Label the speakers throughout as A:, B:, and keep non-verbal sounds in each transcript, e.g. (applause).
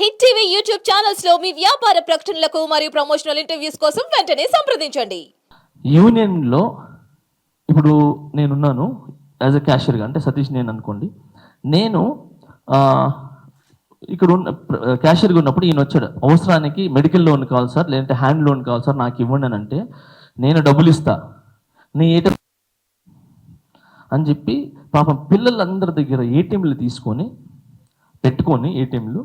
A: Hit TV YouTube ఛానల్స్లో మీ వ్యాపార ప్రకటనలకు మరియు ప్రమోషనల్ ఇంటర్వ్యూస్ కోసం వెంటనే సంప్రదించండి.
B: యూనియన్లో ఇప్పుడు నేనున్నాను యాజ్ అ క్యాషియర్గా అంటే సతీష్ నేను అనుకోండి. నేను ఇక్కడ ఉన్న క్యాషియర్గా ఉన్నప్పుడు ఈయన వచ్చాడు. అవసరానికి మెడికల్ లోన్ కావాలి సార్ లేదంటే హ్యాండ్ లోన్ కావాలి సార్ నాకు ఇవ్వండి అని అంటే నేను డబ్బులు ఇస్తా. నీ ఏటీఎం అని చెప్పి పాపం పిల్లలందరి దగ్గర ఏటీఎంలు తీసుకొని పెట్టుకొని ఏటీఎంలు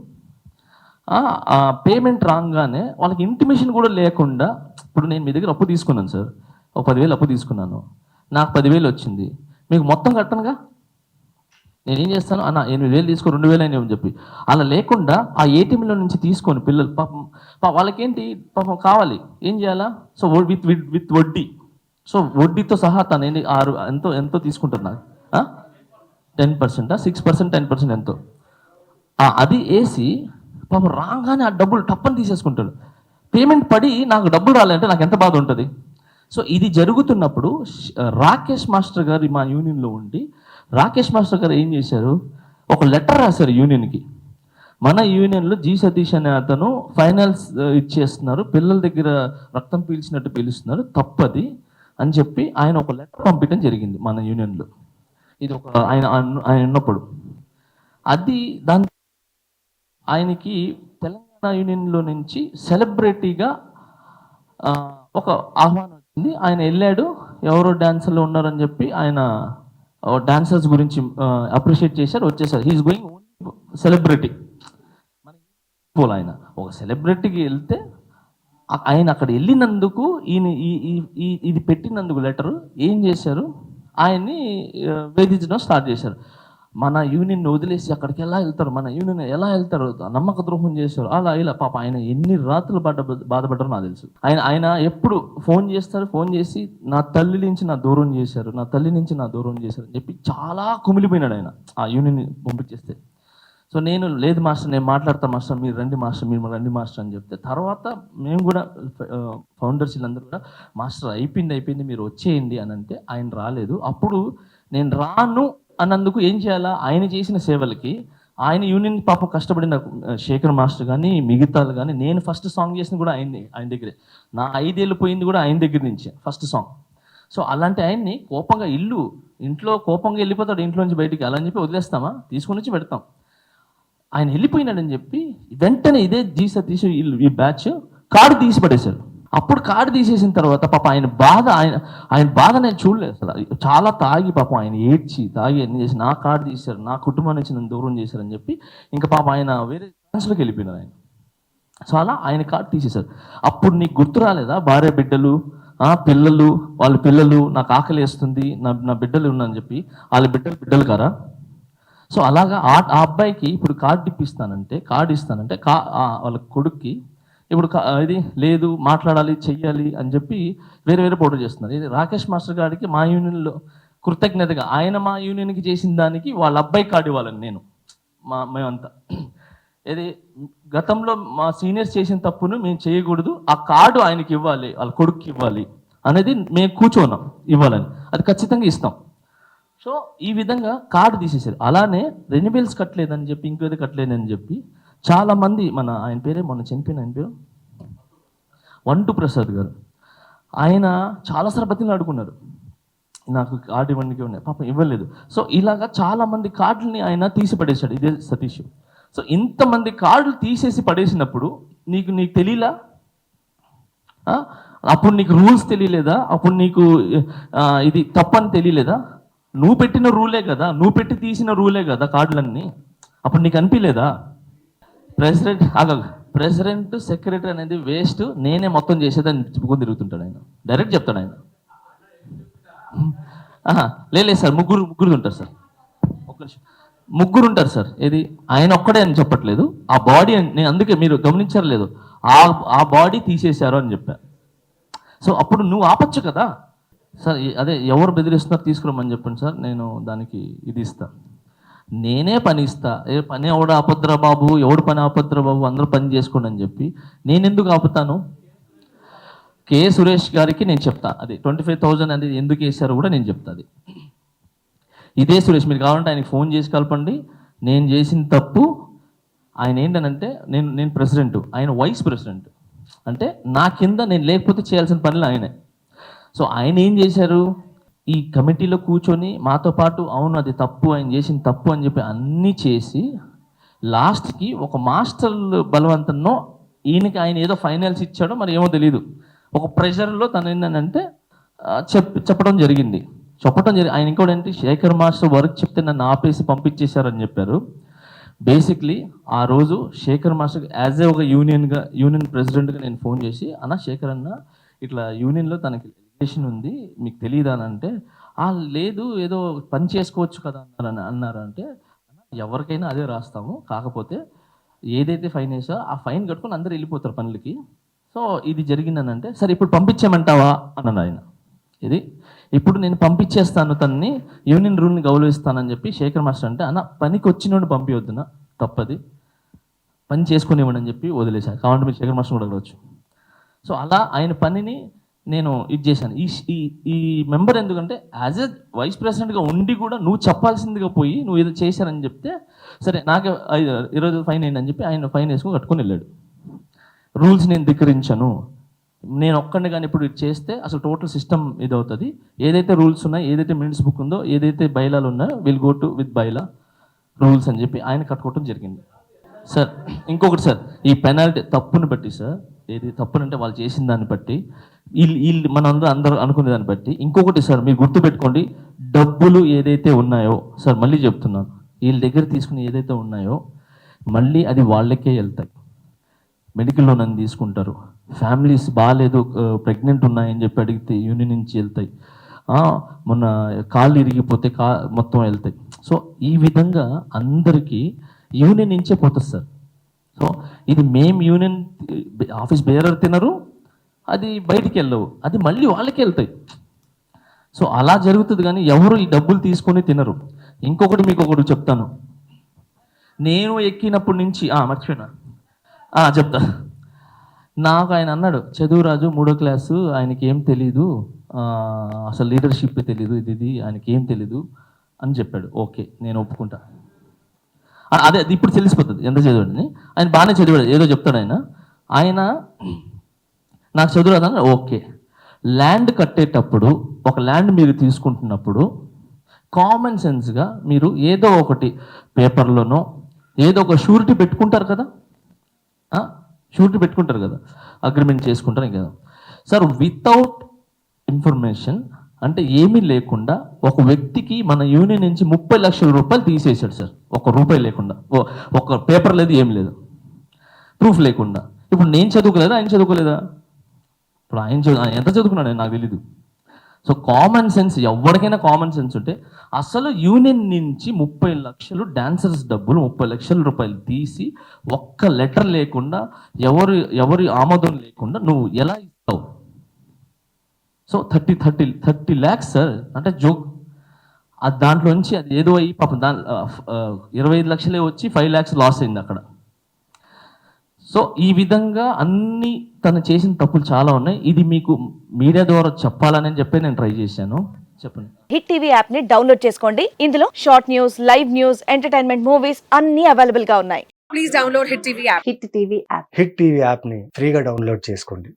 B: ఆ పేమెంట్ రాగానే వాళ్ళకి ఇంటిమేషన్ కూడా లేకుండా ఇప్పుడు నేను మీ దగ్గర అప్పు తీసుకున్నాను సార్. ఒక పదివేలు అప్పు తీసుకున్నాను. నాకు పదివేలు వచ్చింది. మీకు మొత్తం కట్టనుగా? నేనేం చేస్తాను? అన్న ఎనిమిది వేలు తీసుకో రెండు వేలు అని చెప్పి. అలా లేకుండా ఆ ఏటీఎంలో నుంచి తీసుకొని పిల్లలు పాపం వాళ్ళకేంటి? పాపం కావాలి. ఏం చేయాలా? సో విత్ విత్ విత్ వడ్డీ. సో వడ్డీతో సహా తను ఏంటి ఆరు ఎంతో ఎంతో తీసుకుంటున్నా. టెన్ పర్సెంటా? సిక్స్ పర్సెంట్ టెన్ పర్సెంట్ ఎంతో. అది వేసి పాపం రాగానే ఆ డబ్బులు టప్పని తీసేసుకుంటాడు. పేమెంట్ పడి నాకు డబ్బులు రాలంటే నాకు ఎంత బాధ ఉంటుంది? సో ఇది జరుగుతున్నప్పుడు రాకేష్ మాస్టర్ గారు మా యూనియన్లో ఉండి రాకేష్ మాస్టర్ గారు ఏం చేశారు? ఒక లెటర్ రాశారు యూనియన్కి. మన యూనియన్లో జి సతీష్ అనే అతను ఫైనల్స్ ఇచ్చేస్తున్నారు పిల్లల దగ్గర రక్తం పీల్చినట్టు పీలుస్తున్నారు తప్పది అని చెప్పి ఆయన ఒక లెటర్ పంపించడం జరిగింది మన యూనియన్లో. ఇది ఒక ఆయన ఆయన ఉన్నప్పుడు. అది దాని ఆయనకి తెలంగాణ యూనియన్లో నుంచి సెలబ్రిటీగా ఒక ఆహ్వానం వచ్చింది. ఆయన వెళ్ళాడు. ఎవరో డాన్సర్లు ఉన్నారని చెప్పి ఆయన డాన్సర్స్ గురించి అప్రిషియేట్ చేశారు. వచ్చేసారు. హీఈస్ గోయింగ్ సెలబ్రిటీ పోల్ ఆయన. ఒక సెలబ్రిటీకి వెళ్తే ఆయన అక్కడ వెళ్ళినందుకు ఈయన ఈ- ఇది పెట్టినందుకు లెటర్ ఏం చేశారు? ఆయన్ని వేధించడం స్టార్ట్ చేశారు. మన యూనియన్ వదిలేసి అక్కడికి ఎలా వెళ్తారు? మన యూనియన్ ఎలా వెళ్తారు? నమ్మక ద్రోహం చేశారు. అలా ఇలా. పాప ఆయన ఎన్ని రాత్రులు బాధ బాధపడ్డారో నాకు తెలుసు. ఆయన ఆయన ఎప్పుడు ఫోన్ చేస్తారు? ఫోన్ చేసి నా తల్లి నుంచి నా దూరం చేశారు. నా తల్లి నుంచి నా దూరం చేశారు అని చెప్పి చాలా కుమిలిపోయినాడు ఆయన ఆ యూనియన్ పంపించేస్తే. సో నేను లేదు మాస్టర్ నేను మాట్లాడతా మాస్టర్. మీరు రండి మాస్టర్. మీరు రండి మాస్టర్ అని చెప్తే. తర్వాత మేము కూడా ఫౌండర్స్ వీళ్ళందరూ కూడా మాస్టర్ అయిపోయింది అయిపోయింది. మీరు వచ్చేయండి అని అంటే ఆయన రాలేదు. అప్పుడు నేను రాను అన్నందుకు ఏం చేయాలా? ఆయన చేసిన సేవలకి ఆయన యూనియన్ పాప కష్టపడిన శేఖర్ మాస్టర్ కానీ మిగతాలు కానీ నేను ఫస్ట్ సాంగ్ చేసింది కూడా ఆయన్ని ఆయన దగ్గరే. నా ఐదేళ్ళు పోయింది కూడా ఆయన దగ్గర నుంచే ఫస్ట్ సాంగ్. సో అలాంటి ఆయన్ని కోపంగా ఇల్లు ఇంట్లో కోపంగా వెళ్ళిపోతాడు ఇంట్లో నుంచి బయటికి అలా అని చెప్పి వదిలేస్తామా? తీసుకొని వచ్చి పెడతాం. ఆయన వెళ్ళిపోయినాడని చెప్పి వెంటనే ఇదే జీ సతీష్ ఈ బ్యాచ్ కార్డు తీసి పడేశారు అప్పుడు కార్డు తీసేసిన తర్వాత పాప ఆయన బాధ ఆయన ఆయన బాధ నేను చూడలేదు అసలు. చాలా తాగి పాపం ఆయన ఏడ్చి తాగి అన్ని చేసి నా కార్డు తీశారు నా కుటుంబం నుంచి నన్ను దూరం చేశారని చెప్పి ఇంకా పాప ఆయన వేరే ఛాన్స్లోకి వెళ్ళిపోయినారు ఆయన. సో అలా ఆయన కార్డు తీసేశారు. అప్పుడు నీకు గుర్తు రాలేదా? భార్య బిడ్డలు పిల్లలు వాళ్ళ పిల్లలు నాకు ఆకలి వేస్తుంది నా నా బిడ్డలు ఉన్నారని చెప్పి వాళ్ళ బిడ్డలు బిడ్డలు కారా? సో అలాగా ఆ అబ్బాయికి ఇప్పుడు కార్డు ఇప్పిస్తానంటే కార్డు ఇస్తానంటే కా వాళ్ళ కొడుక్కి ఇప్పుడు కా- ఇది లేదు మాట్లాడాలి చెయ్యాలి అని చెప్పి వేరే వేరే పోటీ చేస్తున్నారు. ఇది రాకేష్ మాస్టర్ గారికి మా యూనియన్లో కృతజ్ఞతగా ఆయన మా యూనియన్కి చేసిన దానికి వాళ్ళ అబ్బాయి కార్డు ఇవ్వాలని నేను మా మేమంతా. ఇది గతంలో మా సీనియర్స్ చేసిన తప్పును మేము చేయకూడదు ఆ కార్డు ఆయనకి ఇవ్వాలి వాళ్ళ కొడుక్కి ఇవ్వాలి అనేది మేము కూర్చోన్నాం ఇవ్వాలని. అది ఖచ్చితంగా ఇస్తాం. సో ఈ విధంగా కార్డు తీసేసారు అలానే రెన్యూబిల్స్ కట్టలేదని చెప్పి ఇంకేదో కట్టలేదని చెప్పి చాలామంది మన ఆయన పేరే మొన్న చనిపోయిన ఆయన పేరు? వంటు ప్రసాద్ గారు. ఆయన చాలాసార్లు బతిని ఆడుకున్నారు నాకు కార్డు ఇవ్వండికి ఉన్నాయి. పాపం ఇవ్వలేదు. సో ఇలాగా చాలామంది కార్డుల్ని ఆయన తీసి పడేశాడు ఇదే సతీష్. సో ఇంతమంది కార్డులు తీసేసి పడేసినప్పుడు నీకు నీకు తెలియలా అప్పుడు నీకు రూల్స్ తెలియలేదా? అప్పుడు నీకు ఇది తప్పని తెలియలేదా? నువ్వు పెట్టిన రూలే కదా. నువ్వు పెట్టి తీసిన రూలే కదా కార్డులన్నీ. అప్పుడు నీకు అనిపించలేదా ప్రెసిడెంట్ ఆగ ప్రెసిడెంట్ సెక్రటరీ అనేది వేస్ట్. నేనే మొత్తం చేసేదని చెప్పుకొని తిరుగుతుంటాడు ఆయన. డైరెక్ట్ చెప్తాడు ఆయన. ఆహా, లేదు లేదు సార్ ముగ్గురు ముగ్గురు ఉంటారు సార్. ఒక్క నిమిషం. ముగ్గురు ఉంటారు సార్. ఇది ఆయన ఒక్కడే అని చెప్పట్లేదు. ఆ బాడీ నేను అందుకే మీరు గమనించారు లేదు ఆ ఆ బాడీ తీసేశారు అని చెప్పా. సో అప్పుడు నువ్వు ఆపచ్చు కదా. సార్ అదే ఎవరు బెదిరిస్తున్నారు తీసుకురమ్మని చెప్పండి సార్. నేను దానికి ఇది ఇస్తాను నేనే పని ఇస్తా. ఏ పని ఎవడు ఆపద్రా బాబు? ఎవడు పని ఆపద్రా బాబు? అందరూ పని చేసుకోండి అని చెప్పి నేను ఎందుకు ఆపుతాను? కే సురేష్ గారికి నేను చెప్తా. అది ట్వంటీ ఫైవ్ థౌజండ్ అనేది ఎందుకు వేశారో కూడా నేను చెప్తా అది. ఇదే సురేష్ మీరు కావాలంటే ఆయనకి ఫోన్ చేసి కలపండి. నేను చేసిన తప్పు ఆయన ఏంటనంటే నేను నేను ప్రెసిడెంట్ ఆయన వైస్ ప్రెసిడెంట్. అంటే నా కింద నేను లేకపోతే చేయాల్సిన పనులు ఆయనే. సో ఆయన ఏం చేశారు? ఈ కమిటీలో కూర్చొని మాతో పాటు అవును అది తప్పు ఆయన చేసిన తప్పు అని చెప్పి అన్నీ చేసి లాస్ట్కి ఒక మాస్టర్ బలవంతంలో ఈయనకి ఆయన ఏదో ఫైనల్స్ ఇచ్చాడో మరి ఏమో తెలియదు ఒక ప్రెషర్లో తను ఏంటంటే చెప్ చెప్పడం జరిగింది. చెప్పడం జరిగి ఆయన ఇంకోటి ఏంటి శేఖర్ మాస్టర్ వర్క్ చెప్తే నన్ను ఆపేసి పంపించేశారని చెప్పారు. బేసిక్లీ ఆ రోజు శేఖర్ మాస్టర్ యాజ్ ఏ ఒక యూనియన్గా యూనియన్ ప్రెసిడెంట్గా నేను ఫోన్ చేసి అన్న శేఖర్ అన్న ఇట్లా యూనియన్లో తనకి రిలేషన్ ఉంది మీకు తెలియదా అని అంటే "ఆ, లేదు ఏదో పని చేసుకోవచ్చు కదా అని అన్నారు అంటే ఎవరికైనా అదే రాస్తాము కాకపోతే ఏదైతే ఫైన్ వేసో ఆ ఫైన్ కట్టుకొని అందరు వెళ్ళిపోతారు పనులకి. సో ఇది జరిగిందనంటే సరే ఇప్పుడు పంపించేమంటావా అన్నాడు ఆయన. ఇది ఇప్పుడు నేను పంపించేస్తాను తనని యూనియన్ రూల్ని గౌరవిస్తానని చెప్పి శేఖర్ మాస్టర్ అంటే అన్న పనికి వచ్చినోడు పంపించొద్దునా తప్పది. పని చేసుకునేవాడు అని చెప్పి వదిలేశారు. కావాలంటే మీరు శేఖర్ మాస్టర్ కూడా అడగవచ్చు. సో అలా ఆయన పనిని నేను ఇది చేశాను. ఈ ఈ ఈ మెంబర్ ఎందుకంటే యాజ్ ఎ వైస్ ప్రెసిడెంట్గా ఉండి కూడా నువ్వు చెప్పాల్సిందిగా పోయి నువ్వు ఏదో చేశానని చెప్తే సరే నాకు ఈరోజు ఫైన్ అయింది అని చెప్పి ఆయన ఫైన్ వేసుకొని కట్టుకొని వెళ్ళాడు. రూల్స్ నేను ధిక్కరించను. నేను ఒక్కడిని కానీ ఇప్పుడు ఇది చేస్తే అసలు టోటల్ సిస్టమ్ ఇది అవుతుంది ఏదైతే రూల్స్ ఉన్నాయో ఏదైతే మినిట్స్ బుక్ ఉందో ఏదైతే బైలాలు ఉన్నాయో will go to with bylaw rules అని చెప్పి ఆయన కట్టుకోవటం జరిగింది. సార్ ఇంకొకటి సార్ ఈ పెనాల్టీ తప్పును బట్టి సార్ ఏది తప్పునంటే వాళ్ళు చేసిన దాన్ని బట్టి వీళ్ళు వీళ్ళు మన అందరూ అందరూ అనుకునే దాన్ని బట్టి ఇంకొకటి సార్ మీరు గుర్తుపెట్టుకోండి డబ్బులు ఏదైతే ఉన్నాయో సార్ మళ్ళీ చెప్తున్నాను వీళ్ళ దగ్గర తీసుకుని ఏదైతే ఉన్నాయో మళ్ళీ అది వాళ్ళకే వెళ్తాయి. మెడికల్ లోన్ అని తీసుకుంటారు. ఫ్యామిలీస్ బాగాలేదు ప్రెగ్నెంట్ ఉన్నాయని చెప్పి అడిగితే యూనియన్ నుంచి వెళ్తాయి. మొన్న కాళ్ళు ఇరిగిపోతే కా మొత్తం వెళ్తాయి. సో ఈ విధంగా అందరికీ యూనియన్ నుంచే పోతుంది సార్. సో ఇది మేము యూనియన్ ఆఫీస్ బేరర్ తినరు అది బయటికి వెళ్ళవు అది మళ్ళీ వాళ్ళకి వెళ్తాయి. సో అలా జరుగుతుంది కానీ ఎవరు ఈ డబ్బులు తీసుకొని తినరు. ఇంకొకటి మీకు ఒకటి చెప్తాను. నేను ఎక్కినప్పటి నుంచి మర్చిపోయినా. చెప్తా. నాకు ఆయన అన్నాడు చదువురాజు మూడో క్లాసు ఆయనకి ఏం తెలీదు అసలు లీడర్షిప్ తెలీదు ఇది ఇది ఆయనకి ఏం తెలీదు అని చెప్పాడు. ఓకే నేను ఒప్పుకుంటా. అదే అది ఇప్పుడు తెలిసిపోతుంది ఎంత చదివాడని? ఆయన బాగానే చదివాడు. ఏదో చెప్తాడు ఆయన. ఆయన (clears throat) నాకు చదువురాదని ఓకే. ల్యాండ్ కట్టేటప్పుడు ఒక ల్యాండ్ మీరు తీసుకుంటున్నప్పుడు కామన్ సెన్స్గా మీరు ఏదో ఒకటి పేపర్లోనో ఏదో ఒక షూరిటీ పెట్టుకుంటారు కదా? షూరిటీ పెట్టుకుంటారు కదా? అగ్రిమెంట్ చేసుకుంటారు కదా? సార్ వితౌట్ ఇన్ఫర్మేషన్ అంటే ఏమీ లేకుండా ఒక వ్యక్తికి మన యూనియన్ నుంచి ముప్పై లక్షల రూపాయలు తీసేశాడు సార్. ఒక రూపాయి లేకుండా. ఒక పేపర్ లేదు ఏం లేదు. ప్రూఫ్ లేకుండా. ఇప్పుడు నేను చదువుకోలేదా? ఆయన చదువుకోలేదా? ఇప్పుడు ఆయన చదువు ఆయన ఎంత చదువుకున్నాడు నాకు తెలీదు. సో కామన్ సెన్స్ ఎవరికైనా కామన్ సెన్స్ ఉంటే అసలు యూనియన్ నుంచి ముప్పై లక్షలు డాన్సర్స్ డబ్బులు ముప్పై లక్షల రూపాయలు తీసి ఒక్క లెటర్ లేకుండా ఎవరు ఎవరి ఆమోదం లేకుండా నువ్వు ఎలా ఇస్తావు? So thirty thirty thirty lakhs sir అంటే జోక్ ఆ దాంట్లో నుంచి అది ఏదో అయ్యి పాపం దా ఇరవై ఐదు లక్షలే వచ్చి ఫైవ్ ల్యాక్స్ లాస్ అయింది అక్కడ. సో ఈ విధంగా అన్ని తను చేసిన తప్పులు చాలా ఉన్నాయి. ఇది మీకు మీడియా ద్వారా చెప్పాలని చెప్పి నేను ట్రై చేశాను. చెప్పండి.
C: హిట్ టీవీ యాప్ని డౌన్లోడ్ చేసుకోండి. ఇందులో short news live news entertainment movies అన్ని అవైలబుల్గా ఉన్నాయి.
D: Please download Hit TV app.
C: Hit TV app
E: hit TV యాప్ని ఫ్రీగా డౌన్లోడ్ చేసుకోండి.